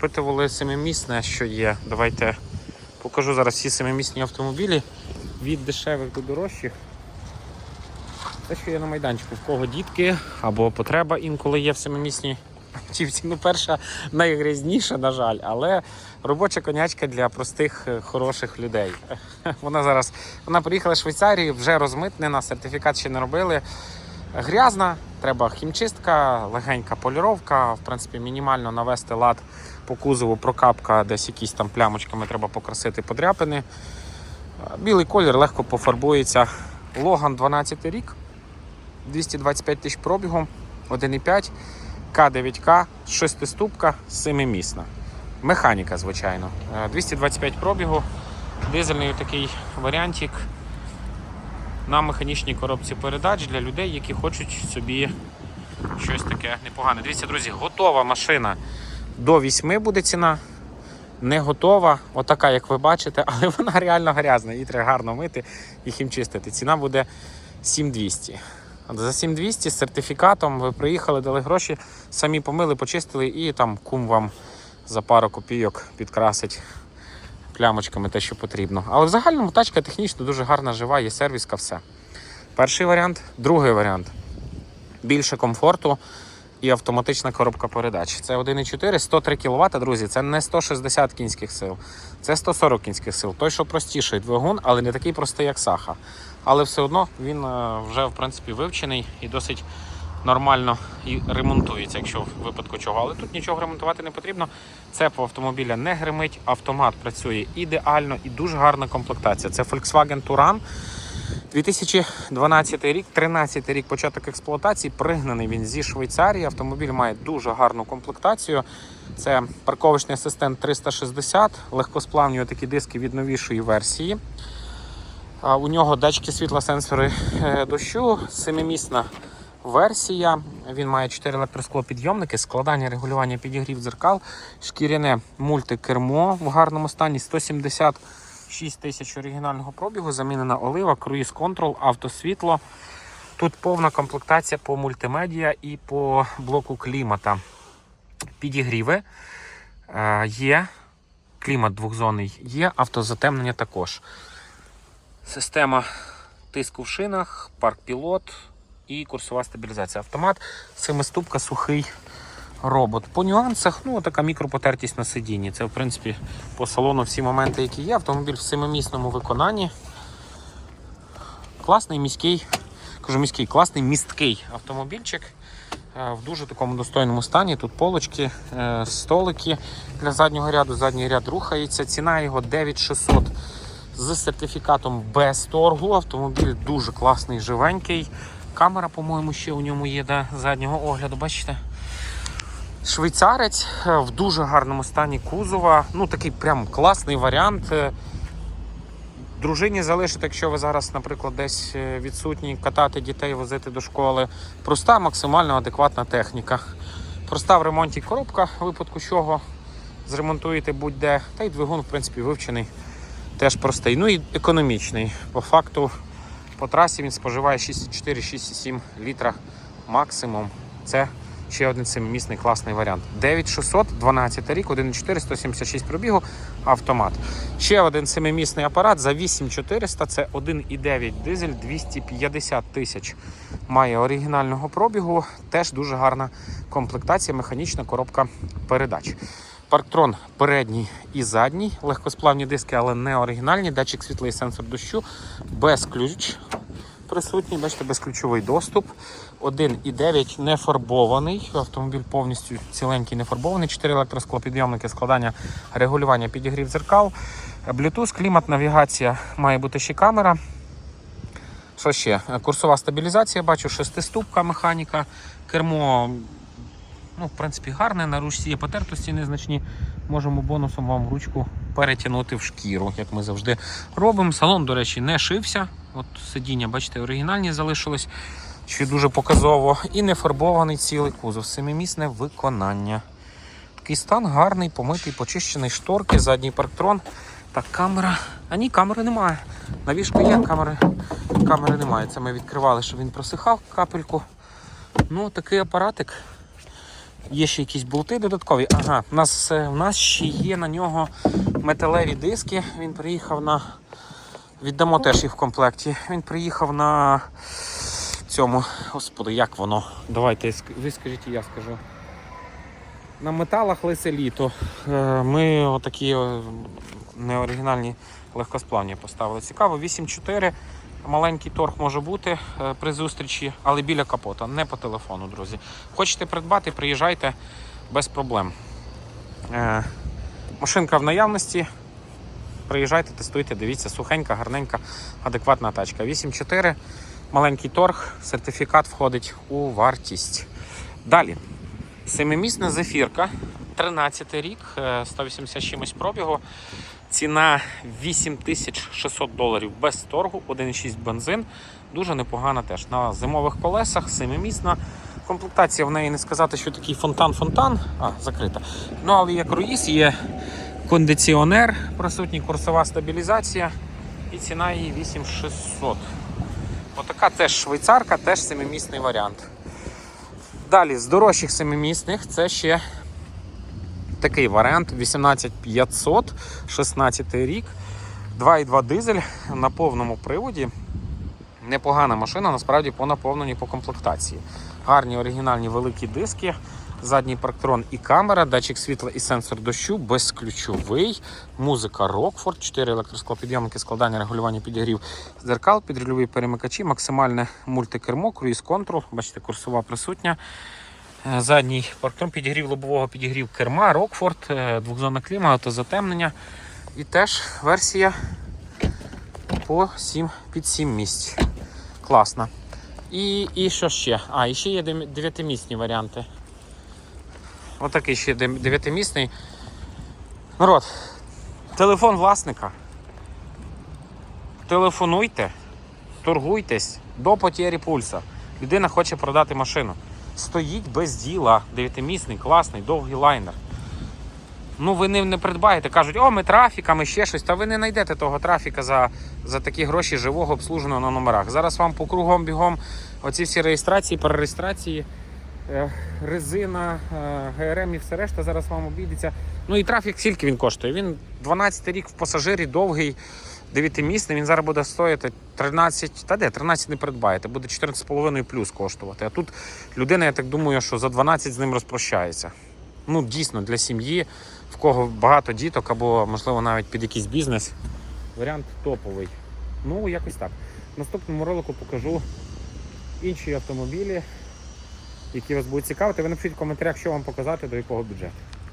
Питували семимісне, що є. Давайте покажу зараз всі семимісні автомобілі від дешевих до дорожчих. Те, що є на майданчику, в кого дітки або потреба інколи є в семимісній автівці. Ну, перша найгрізніша, на жаль, але робоча конячка для простих е, хороших людей. Вона зараз вона приїхала з Швейцарії, вже розмитнена, сертифікат ще не робили. Грязна, треба хімчистка, легенька поліровка, в принципі, мінімально навести лад по кузову, прокапка, десь якісь там плямочками треба покрасити подряпини. Білий колір легко пофарбується. Логан 12 рік, 225 тисяч пробігу, 1,5, К9К, 6-ступка, 7-місна. Механіка, звичайно. Е, 225 пробігу, дизельний такий варіантик на механічній коробці передач для людей, які хочуть собі щось таке непогане. Дивіться, друзі, готова машина до 8 буде ціна. Не готова, отака, як ви бачите, але вона реально грязна, її треба гарно мити і хімчистити. Ціна буде 7200. За 7200 з сертифікатом ви приїхали, дали гроші, самі помили, почистили і там кум вам за пару копійок підкрасить плямочками те, що потрібно. Але в загальному тачка технічно дуже гарна, жива, є сервіска, все. Перший варіант, другий варіант. Більше комфорту і автоматична коробка передач. Це 1,4, 103 кВт, друзі. Це не 160 кінських сил, це 140 кінських сил. Той, що простіший двигун, але не такий простий, як Саха. Але все одно він е, вже в принципі вивчений і досить нормально і ремонтується, якщо в випадку чого. Але тут нічого ремонтувати не потрібно. Це по автомобіля не гримить, автомат працює ідеально і дуже гарна комплектація. Це Volkswagen Touran. 2012 рік, 13 рік початок експлуатації. Пригнаний він зі Швейцарії. Автомобіль має дуже гарну комплектацію. Це парковочний асистент 360, легкосплавні такі диски від новішої версії. У нього датчики світла, сенсори е, дощу, семимісна версія. Він має 4 електросклопідйомники, складання, регулювання підігрів дзеркал, шкіряне мультикермо в гарному стані 176 тисяч оригінального пробігу, замінена олива, круїз контрол, автосвітло. Тут повна комплектація по мультимедіа і по блоку клімата. Підігріви е, є, клімат двохзонний є, автозатемнення також. Система тиску в шинах, парк пілот і курсова стабілізація. Автомат, семиступка, сухий робот. По нюансах, ну така мікропотертість на сидінні. Це, в принципі, по салону всі моменти, які є. Автомобіль в семимісному виконанні. Класний міський, кажу міський, класний місткий автомобільчик. е, В дуже такому достойному стані. Тут полочки, е, столики для заднього ряду. Задній ряд рухається. Ціна його 9600 з сертифікатом без торгу. Автомобіль дуже класний, живенький. Камера, по-моєму, ще у ньому є да, заднього огляду, бачите? Швейцарець е, в дуже гарному стані кузова. Ну, такий прям класний варіант. Е, Дружині залишити, якщо ви зараз, наприклад, десь е, відсутні, катати дітей, возити до школи. Проста, максимально адекватна техніка. Проста в ремонті коробка, в випадку чого зремонтуєте будь-де. Та й двигун, в принципі, вивчений теж простий. Ну і економічний. По факту по трасі він споживає 6,4-6,7 літра максимум. Це ще один семимісний класний варіант. 9600, 12 рік, 1,4, 176 пробігу, автомат. Ще один семимісний апарат за 8400, це 1,9 дизель, 250 тисяч. Має оригінального пробігу, теж дуже гарна комплектація, механічна коробка передач. Парктрон передній і задній, легкосплавні диски, але не оригінальні. Датчик світла і сенсор дощу, без ключ присутній, бачите, безключовий доступ. 1,9 не фарбований. Автомобіль повністю ціленький, не фарбований. 4 електросклопідйомники, складання, регулювання, підігрів дзеркал. Bluetooth, клімат, навігація, має бути ще камера. Що ще? Курсова стабілізація, бачу, шестиступка механіка, кермо ну, в принципі, гарне. На ручці є потертості незначні. Можемо бонусом вам ручку перетягнути в шкіру, як ми завжди робимо. Салон, до речі, не шився. От сидіння, бачите, оригінальні залишились, що дуже показово. І не фарбований цілий кузов. Семимісне виконання. Такий стан гарний, помитий, почищений шторки, задній парктрон. Так, камера. А ні, камери немає. На вішку є, камери, камери немає. Це ми відкривали, щоб він просихав капельку. Ну, такий апаратик. Є ще якісь болти додаткові. Ага, у нас, е, у нас ще є на нього металеві диски. Він приїхав на. Віддамо теж їх в комплекті. Він приїхав на цьому. Господи, як воно? Давайте ви скажіть, і я скажу. На металах лисе літо. Е, Ми отакі е, неоригінальні легкосплавні поставили. Цікаво, 8.4. Маленький торг може бути е, при зустрічі, але біля капота, не по телефону, друзі. Хочете придбати, приїжджайте без проблем. Машинка в наявності. Приїжджайте, тестуйте, дивіться, сухенька, гарненька, адекватна тачка. 8.4, маленький торг, сертифікат входить у вартість. Далі. Семимісна зефірка, 13 рік, е, 180 чимось пробігу. Ціна 8600 доларів без торгу, 1,6 бензин. Дуже непогана теж. На зимових колесах, семимісна. Комплектація в неї не сказати, що такий фонтан-фонтан. А, закрита. Ну, але є круїз, є кондиціонер, присутній курсова стабілізація. І ціна її 8600. Отака теж швейцарка, теж семимісний варіант. Далі, з дорожчих семимісних це ще такий варіант 18500, 16 рік, 2,2 дизель на повному приводі. Непогана машина, насправді по наповненні по комплектації. Гарні оригінальні великі диски, задній парктрон і камера, датчик світла і сенсор дощу, безключовий, музика Rockford, 4 електросклопідйомники, складання, регулювання підігрів дзеркал, підрульові перемикачі, максимальне мультикермо, круїз контрол. Бачите, курсова присутня. Е, Задній парктрон, підігрів лобового підігрів керма, Rockford, е, двохзонна кліма, автозатемнення. І теж версія по 7, під 7 місць. Класна. І, і що ще? А, і ще є дем- дев'ятимісні варіанти. Отакий ще дев'ятимісний. Народ, телефон власника. Телефонуйте, торгуйтесь до потері пульса. Людина хоче продати машину. Стоїть без діла, дев'ятимісний, класний, довгий лайнер. Ну, ви не, не придбаєте, кажуть, о, ми трафіка, ми ще щось. Та ви не знайдете того трафіка за, за такі гроші живого обслуженого на номерах. Зараз вам по кругом бігом оці всі реєстрації, перереєстрації, резина, е, ГРМ і все решта зараз вам обійдеться. Ну і трафік скільки він коштує? Він 12 рік в пасажирі, довгий, 9-місний, він зараз буде стоїти 13, та де, 13 не придбаєте, буде 14,5 плюс коштувати. А тут людина, я так думаю, що за 12 з ним розпрощається. Ну, дійсно, для сім'ї, в кого багато діток або, можливо, навіть під якийсь бізнес. Варіант топовий. Ну, якось так. В наступному ролику покажу інші автомобілі, які вас будуть цікавити. Ви напишіть в коментарях, що вам показати, до якого бюджету.